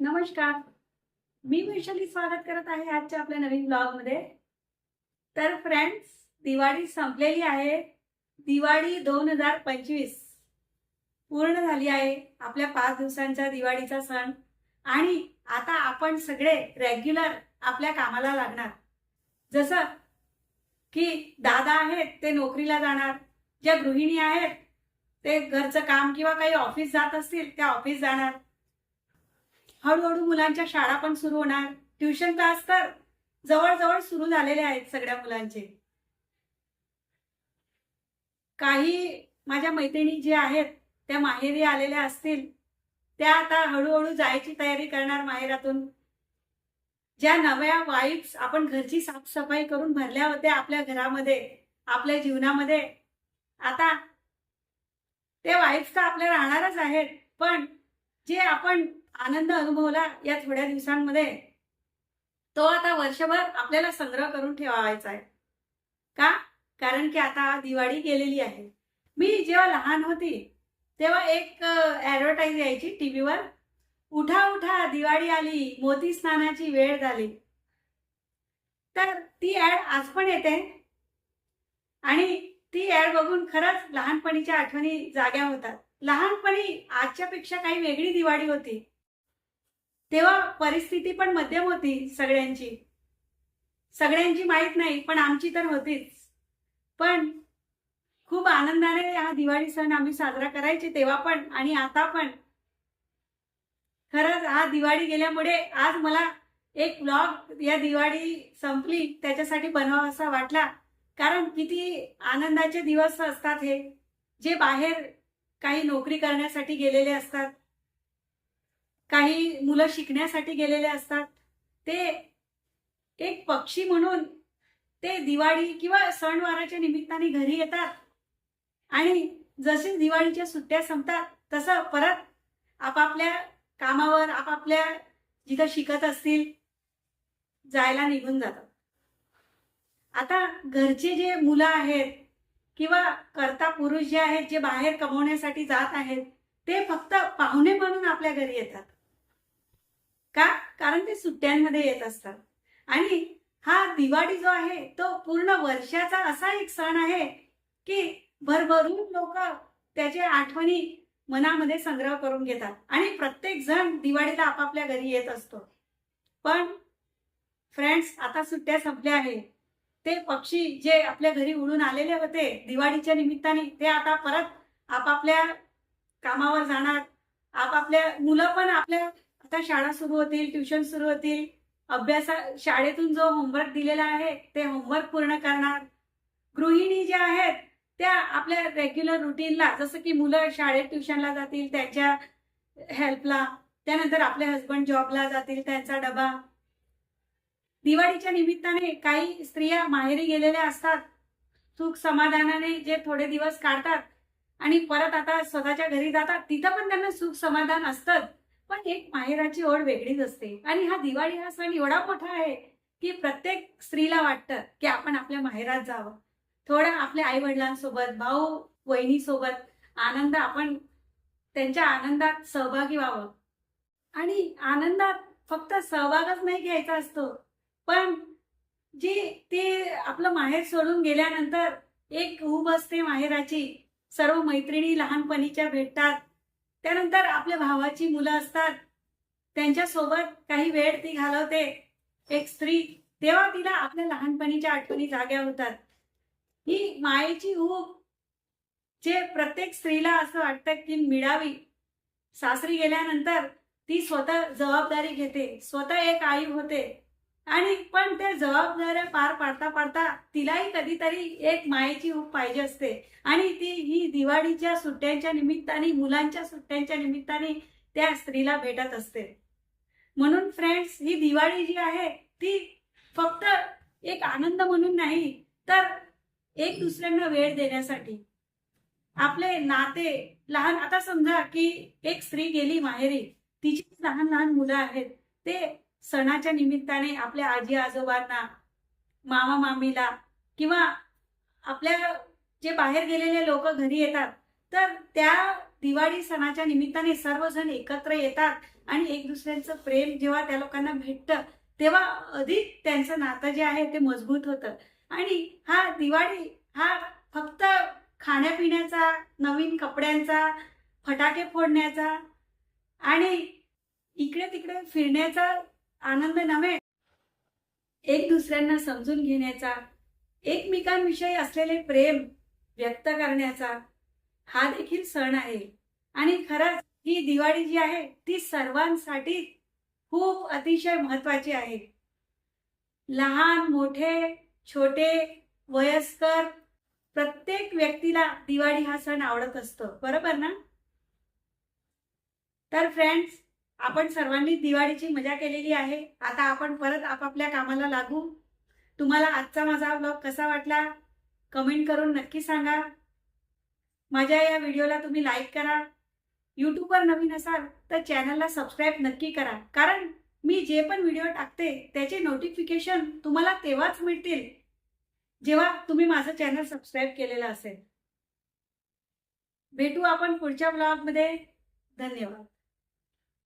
नमस्कार. मी वैशाली स्वागत करत आहे आजच्या आपल्या नवीन ब्लॉगमध्ये. तर फ्रेंड्स दिवाळी संपलेली आहे. दिवाळी दोन हजार पंचवीस पूर्ण झाली आहे. आपल्या पाच दिवसांच्या दिवाळीचा सण. आणि आता आपण सगळे रेग्युलर आपल्या कामाला लागणार. जसं की दादा आहेत ते नोकरीला जाणार. ज्या गृहिणी आहेत ते घरचं काम किंवा काही ऑफिस जात असतील त्या ऑफिस जाणार. हळूहळू मुलांच्या शाळा पण सुरू होणार. ट्युशन क्लास तर जवळजवळ सुरू झालेले आहेत सगळ्या मुलांचे. काही माझ्या मैत्रिणी जे आहेत त्या माहेरी आलेल्या असतील त्या आता हळूहळू जायची तयारी करणार माहेरातून. ज्या नव्या वाईब्स आपण घरची साफसफाई करून भरल्या होत्या आपल्या घरामध्ये आपल्या जीवनामध्ये आता ते वाईब्स तर आपल्या राहणारच आहेत. पण जे आपण आनंद अनुभवला या थोड्या दिवसांमध्ये. तो आता वर्षभर आपल्याला संग्रह करून ठेवायचा आहे. का? कारण की आता दिवाळी गेलेली आहे. मी जेव्हा लहान होती तेव्हा एक ऍडव्हर्टाईज यायची टीव्हीवर. उठा उठा दिवाळी आली मोती स्नानाची वेळ झाली. तर ती ऍड आज पण येते. आणि ती ऍड बघून खरंच लहानपणीच्या आठवणी जाग्या होतात. लहानपणी आजच्या पेक्षा काही वेगळी दिवाळी होती. तेव्हा परिस्थिती पण मध्यम होती सगळ्यांची. सगळ्यांची माहीत नाही पण आमची तर होतीच. पण खूप आनंदाने हा दिवाळी सण आम्ही साजरा करायचे तेव्हा पण आणि आता पण. खरंच हा दिवाळी गेल्यामुळे आज मला एक ब्लॉग या दिवाळी संपली त्याच्यासाठी बनवावासा वाटला. कारण किती आनंदाचे दिवस असतात हे. जे बाहेर काही नोकरी करण्यासाठी गेलेले असतात काही मुलं शिकण्यासाठी गेलेले असतात. ते एक पक्षी म्हणून ते दिवाळी किंवा सणवाराच्या निमित्ताने घरी येतात. आणि जसे दिवाळीच्या सुट्ट्या संपतात तसं परत आपापल्या कामावर आपापल्या जिथं शिकत असतील जायला निघून जातात. आता घरचे जे मुलं आहेत किंवा कर्ता पुरुष जे आहेत जे बाहेर कमवण्यासाठी जात आहेत ते फक्त पाहुणे म्हणून आपल्या घरी येतात. का? कारण ते सुट्ट्यांमध्ये येत असतात. आणि हा दिवाळी जो आहे तो पूर्ण वर्षाचा असा एक सण आहे की भरभरून लोक त्याच्या आठवणी मनामध्ये संग्रह करून घेतात. आणि प्रत्येक जण दिवाळीला आपापल्या घरी येत असतो. पण फ्रेंड्स आता सुट्ट्या संपल्या आहे. ते पक्षी जे आपल्या घरी उडून आलेले होते दिवाळीच्या निमित्ताने ते आता परत आपापल्या कामावर जाणार. आपापल्या मुलं पण आपल्या आता शाळा सुरू होतील ट्युशन सुरू होतील अभ्यासा शाळेतून जो होमवर्क दिलेला आहे ते होमवर्क पूर्ण करणार. गृहिणी ज्या आहेत त्या आपल्या रेग्युलर रुटीनला जसं की मुलं शाळेत ट्युशनला जातील त्यांच्या हेल्पला त्यानंतर आपले हसबंड जॉबला जातील त्यांचा डबा. दिवाळीच्या निमित्ताने काही स्त्रिया माहेरी गेलेल्या असतात. सुख समाधानाने जे थोडे दिवस काढतात आणि परत आता स्वतःच्या घरी जातात तिथं पण त्यांना सुख समाधान असतं. पण एक माहेराची ओढ वेगळीच असते. आणि हा दिवाळी हा सण एवढा मोठा आहे की प्रत्येक स्त्रीला वाटतं की आपण आपल्या माहेरात जावं. थोडं आपल्या आई वडिलांसोबत भाऊ वहिनीसोबत आनंद आपण त्यांच्या आनंदात सहभागी व्हावं. आणि आनंदात फक्त सहभागच नाही घ्यायचा असतो. पण जी ते आपलं माहेर सोडून गेल्यानंतर एक ऊब असते माहेराची. सर्व मैत्रिणी लहानपणीच्या भेटतात. त्यानंतर आपल्या भावाची मुलं असतात. त्यांच्यासोबत काही वेळ ती घालवते. एक स्त्री तेव्हा तिला आपल्या लहानपणीच्या आठवणी जाग्या होतात. ही मायेची हूब जे प्रत्येक स्त्रीला असं वाटतं की मिळावी. सासरी गेल्यानंतर ती स्वतः जबाबदारी घेते. स्वतः एक आई होते. आणि पण त्या जबाबदाऱ्या पार पाडता पाडता तिलाही कधीतरी एक मायेची ऊब पाहिजे असते. आणि ती ही दिवाळीच्या सुट्ट्यांच्या निमित्ताने मुलांच्या सुट्ट्यांच्या निमित्ताने त्या स्त्रीला भेटत असते. म्हणून फ्रेंड्स ही दिवाळी जी आहे ती फक्त एक आनंद म्हणून नाही तर एक दुसऱ्यांना वेळ देण्यासाठी. आपले नाते लहान आता समजा की एक स्त्री गेली माहेरी तिची लहान लहान मुलं आहेत ते सणाच्या निमित्ताने आपल्या आजी आजोबांना मामा मामीला किंवा आपल्या जे बाहेर गेलेले लोक घरी येतात तर त्या दिवाळी सणाच्या निमित्ताने सर्वजण एकत्र येतात आणि एक दुसऱ्यांचं प्रेम जेव्हा त्या लोकांना भेटतं तेव्हा अधिक त्यांचं नातं जे आहे ते मजबूत होतं. आणि हा दिवाळी हा फक्त खाण्यापिण्याचा नवीन कपड्यांचा फटाके फोडण्याचा आणि इकडे तिकडे फिरण्याचा आनंद नव्हे. एक दुसऱ्यांना समजून घेण्याचा एकमेकांविषयी असलेले प्रेम व्यक्त करण्याचा हा देखील सण आहे. आणि खरंच ही दिवाळी जी आहे ती सर्वांसाठी खूप अतिशय महत्वाची आहे. लहान मोठे छोटे वयस्कर प्रत्येक व्यक्तीला दिवाळी हा सण आवडत असतो. बरोबर ना? तर फ्रेंड्स आपण सर्वांनी दिवाळीची मजा केलेली आहे. आता आपण परत आपापल्या कामाला लागू. तुम्हाला आजचा माझा ब्लॉग कसा वाटला? कमेंट करून नक्की सांगा. माझ्या या व्हिडिओला तुम्ही लाईक करा. यूट्यूबवर नवीन असाल तर चॅनलला सबस्क्राईब नक्की करा. कारण मी जे पण व्हिडिओ टाकते त्याचे नोटिफिकेशन तुम्हाला तेव्हाच मिळतील जेव्हा तुम्ही माझं चॅनल सबस्क्राईब केलेलं असेल. भेटू आपण पुढच्या ब्लॉगमध्ये धन्यवाद.